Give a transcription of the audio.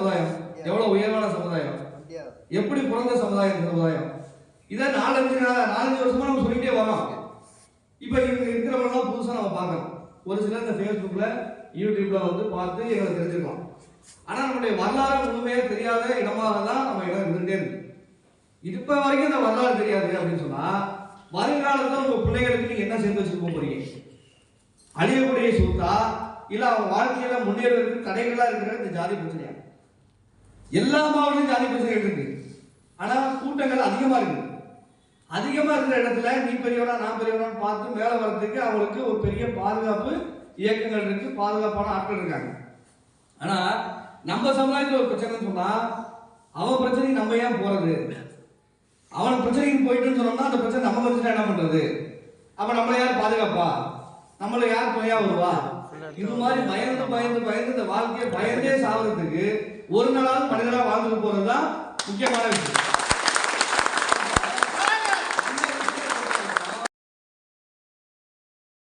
சமுதாயம்? எவ்வளவு உயர்வான சமுதாயம்? எப்படி பிறந்த சமுதாயம் சமுதாயம்? இதை நாலஞ்சு நாலஞ்சு வருஷமா நம்ம சொல்லிட்டே வரோம். இப்போ இவங்க இருக்கிறவங்கலாம் புதுசா நம்ம பார்க்கறோம் ஒரு சிலர் இந்த ஃபேஸ்புக்ல யூடியூப்ல வந்து பார்த்து எங்களை தெரிஞ்சுக்கலாம் ஆனா நம்மளுடைய வரலாறு முழுமையா தெரியாத இடமாக தான் நம்ம இடம் இருந்துட்டே இருக்கு. இப்ப வரைக்கும் இந்த வரலாறு தெரியாது அப்படின்னு சொன்னா வருங்காலத்துல உங்க பிள்ளைகளுக்கு நீங்க என்ன சேர்த்து வச்சுட்டு போக போறீங்க? அழியக்கூடிய சொத்தா இல்ல அவங்க வாழ்க்கையில முன்னேறதுக்கு தடைகளா இருக்கிற இந்த ஜாதி பிரச்சனையா? எல்லா மாவட்டத்திலும் ஜாதி பிரச்சனைகள் இருக்கு. ஆனா கூட்டங்கள் அதிகமா இருக்கு. அதிகமா இருக்கிற இடத்துல நீ பெரியவனா நான் பெரியவனா பார்த்து மேல வர்றதுக்கு அவங்களுக்கு ஒரு பெரிய பாதுகாப்பு இயக்கங்கள் இருக்கு பாதுகாப்பான ஆட்கள் இருக்காங்க. ஆனா நம்ம சமுதாயத்தில் ஒரு பிரச்சனை சொன்னா அவன் பிரச்சனைக்கு நம்ம ஏன் போறது? அவன் பிரச்சனைக்கு போயிட்டுன்னு சொன்னோம்னா அந்த பிரச்சனை நம்ம வந்துட்டா என்ன பண்றது? அப்ப நம்மள யார் பாதுகாப்பா? நம்மள யார் துணையா வருவா? இது மாதிரி பயந்து பயந்து பயந்து இந்த வாழ்க்கையை பயந்தே சாவறதுக்கு ஒரு நாளாவது மனிதனா வாழ்ந்துட்டு போறதுதான் முக்கியமான விஷயம்.